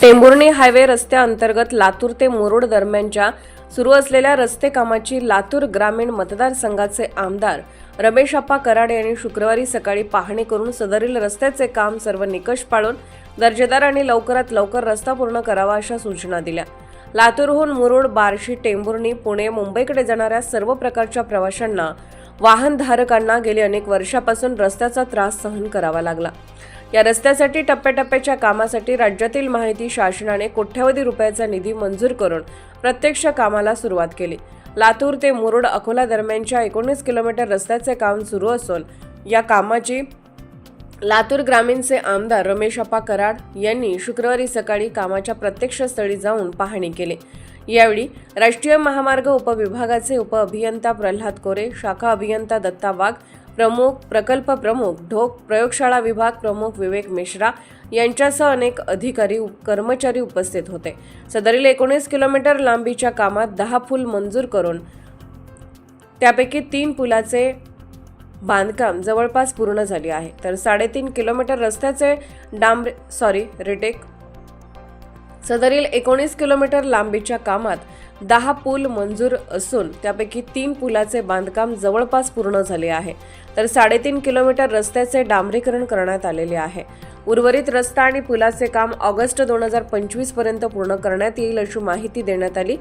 Tembhurni highway रस्त्याअंतर्गत Latur ते मुरुड दरम्यानच्या सुरू असलेल्या रस्ते कामाची लातूर ग्रामीण मतदारसंघाचे आमदार रमेश आप्पा कराड यांनी शुक्रवारी सकाळी पाहणी करून सदरील रस्त्याचे काम सर्व निकष पाळून दर्जेदार आणि लवकरात लवकर रस्ता पूर्ण करावा अशा सूचना दिल्या. लातूरहून मुरुड बार्शी टेंभुर्णी पुणे मुंबईकडे जाणाऱ्या सर्व प्रकारच्या प्रवाशांना वाहनधारकांना गेली अनेक वर्षापासून रस्त्याचा त्रास सहन करावा लागला. या रस्त्यासाठी टप्प्याटप्प्याच्या कामासाठी राज्यातील माहिती शासनाने कोट्यवधी रुपयाचा निधी मंजूर करून प्रत्यक्ष कामाला सुरुवात केली. लातूर ते मुरुड अकोला दरम्यानच्या एकोणीस किलोमीटर रस्त्याचे काम सुरू असून या कामाची लातूर ग्रामीणचे आमदार रमेश अप्पा कराड यांनी शुक्रवारी सकाळी कामाच्या प्रत्यक्ष स्थळी जाऊन पाहणी केली. यावेळी राष्ट्रीय महामार्ग उपविभागाचे उपअभियंता प्रल्हाद कोरे शाखा अभियंता दत्ता वाघ प्रमुख प्रकल्प प्रमुख ढोक प्रयोगशाळा विभाग प्रमुख विवेक मिश्रा यांच्यासह अनेक अधिकारी कर्मचारी उपस्थित होते. सदरील एकोणीस किलोमीटर लांबीच्या कामात दहा पूल मंजूर करून त्यापैकी तीन पुलाचे बांधकाम जवळपास पूर्ण झाले आहे. तर साडेतीन किलोमीटर रस्त्याचे डांबरे सॉरी रिटेक. सदरील एकोणीस किलोमीटर लांबीच्या कामात दहा पूल मंजूर असून त्यापैकी तीन पुलाचे बांधकाम जवळपास पूर्ण झाले आहे. तर साडेतीन किलोमीटर रस्त्याचे डांबरीकरण करण्यात आलेले आहे. उर्वरित रस्ता आणि पुलाचे काम ऑगस्ट दोन हजार पंचवीसपर्यंत पूर्ण करण्यात येईल अशी माहिती देण्यात आली.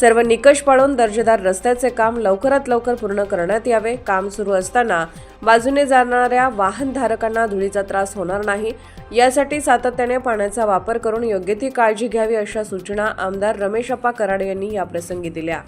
सर्व निकष पाळून दर्जेदार रस्त्याचे काम लवकरात लवकर पूर्ण करण्यात यावे. काम सुरू असताना बाजूने जाणाऱ्या वाहनधारकांना धुळीचा त्रास होणार नाही. यासाठी सातत्याने पाण्याचा वापर करून योग्य ती काळजी घ्यावी अशा सूचना आमदार रमेश अप्पा कराड यांनी याप्रसंगी दिल्या.